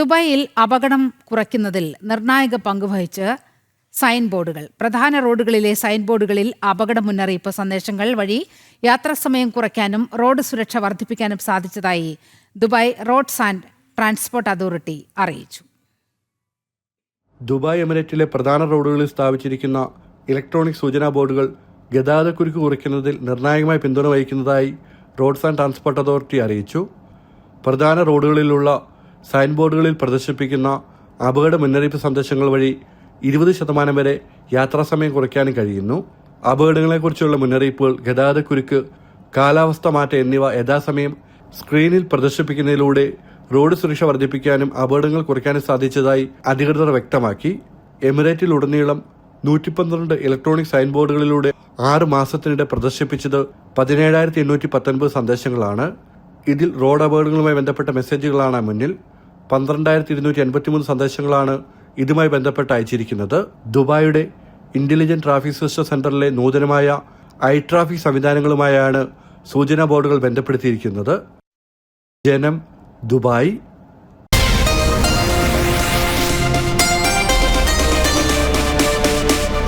ദുബായിൽ അപകടം കുറയ്ക്കുന്നതിൽ നിർണായക പങ്കുവഹിച്ച് സൈൻ ബോർഡുകൾ. പ്രധാന റോഡുകളിലെ സൈൻ ബോർഡുകളിൽ അപകട മുന്നറിയിപ്പ് സന്ദേശങ്ങൾ വഴി യാത്രാസമയം കുറയ്ക്കാനും റോഡ് സുരക്ഷ വർദ്ധിപ്പിക്കാനും സാധിച്ചതായി Dubai roads and transport authority അറിയിച്ചു. ദുബായ് എമിറേറ്റിലെ പ്രധാന റോഡുകളിൽ സ്ഥാപിച്ചിരിക്കുന്ന ഇലക്ട്രോണിക് സൂചനാ ബോർഡുകൾ ഗതാഗതക്കുരുക്ക് കുറയ്ക്കുന്നതിൽ നിർണായകമായി പിന്തുണ വഹിക്കുന്നതായി റോഡ്സ് ആൻഡ് ട്രാൻസ്പോർട്ട് അതോറിറ്റി അറിയിച്ചു. പ്രധാന റോഡുകളിലുള്ള സൈൻ ബോർഡുകളിൽ പ്രദർശിപ്പിക്കുന്ന അപകട മുന്നറിയിപ്പ് സന്ദേശങ്ങൾ വഴി ഇരുപത് ശതമാനം വരെ യാത്രാസമയം കുറയ്ക്കാനും കഴിയുന്നു. അപകടങ്ങളെക്കുറിച്ചുള്ള മുന്നറിയിപ്പുകൾ ഗതാഗതക്കുരുക്ക് കാലാവസ്ഥ മാറ്റം എന്നിവ യഥാസമയം സ്ക്രീനിൽ പ്രദർശിപ്പിക്കുന്നതിലൂടെ റോഡ് സുരക്ഷ വർദ്ധിപ്പിക്കാനും അപകടങ്ങൾ കുറയ്ക്കാനും സാധിച്ചതായി അധികൃതർ വ്യക്തമാക്കി. എമിറേറ്റിലുടനീളം നൂറ്റി പന്ത്രണ്ട് ഇലക്ട്രോണിക് സൈൻ ബോർഡുകളിലൂടെ ആറ് മാസത്തിനിടെ പ്രദർശിപ്പിച്ചത് പതിനേഴായിരത്തി എണ്ണൂറ്റി പത്തൊൻപത് സന്ദേശങ്ങളാണ്. ഇതിൽ റോഡ് അപകടങ്ങളുമായി ബന്ധപ്പെട്ട മെസ്സേജുകളാണ് മുന്നിൽ. പന്ത്രണ്ടായിരത്തി ഇരുന്നൂറ്റി എൺപത്തിമൂന്ന് സന്ദേശങ്ങളാണ് ഇതുമായി ബന്ധപ്പെട്ട് അയച്ചിരിക്കുന്നത്. ദുബായിയുടെ ഇന്റലിജന്റ് ട്രാഫിക് സിസ്റ്റം സെന്ററിലെ നൂതനമായ ഐ ട്രാഫിക് സംവിധാനങ്ങളുമായാണ് സൂചനാ ബോർഡുകൾ ബന്ധപ്പെടുത്തിയിരിക്കുന്നത്. ജനം ദുബായ്.